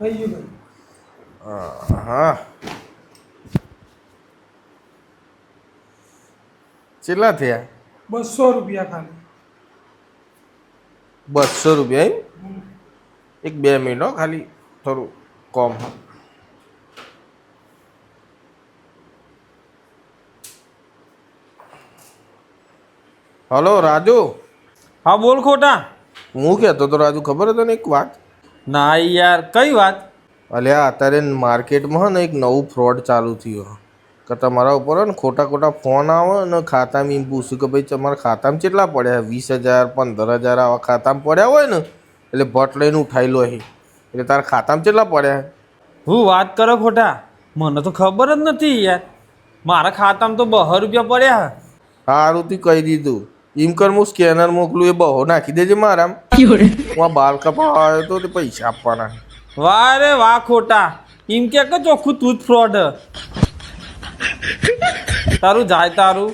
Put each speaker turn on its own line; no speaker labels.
થઈ ગયું ભાઈ
હા. કેટલા થયા?
બસો રૂપિયા ખાલી.
બસો રૂપિયા એમ? એક બે મિનિટ હો ખાલી થોડું કોમ હલો રાજુ?
હા બોલ ખોટા.
હું કહેતો તો રાજુ ખબર હતો ને એક વાત?
ના યાર કઈ વાત?
અલ્યા અત્યારે માર્કેટમાં ને એક નવું ફ્રોડ ચાલુ થયું કે તમારા ઉપર ને ખોટા ખોટા ફોન આવે ને ખાતામાં એમ પૂછ્યું કે ભાઈ તમારા ખાતામાં કેટલા પડ્યા વીસ હજાર પંદર હજાર આવા ખાતામાં પડ્યા હોય ને એટલે ભટ લઈને ઉઠાઈ લો અહીં એટલે તારા ખાતામાં કેટલા પડ્યા
હું? વાત કરો ખોટા મને તો ખબર જ નથી યાર. મારા ખાતામાં તો બહાર રૂપિયા પડ્યા
સારું તું કહી દીધું. એમ કર હું સ્કેનર મોકલું એ બહુ નાખી દેજે મારા હું આ બાલ કપાવા આવ્યો તો તે પૈસા આપવાના.
વાહ રે વાહ ખોટા. એમ કે કે ચોખ્ખું તું જ ફ્રોડ તારું જાય તારું.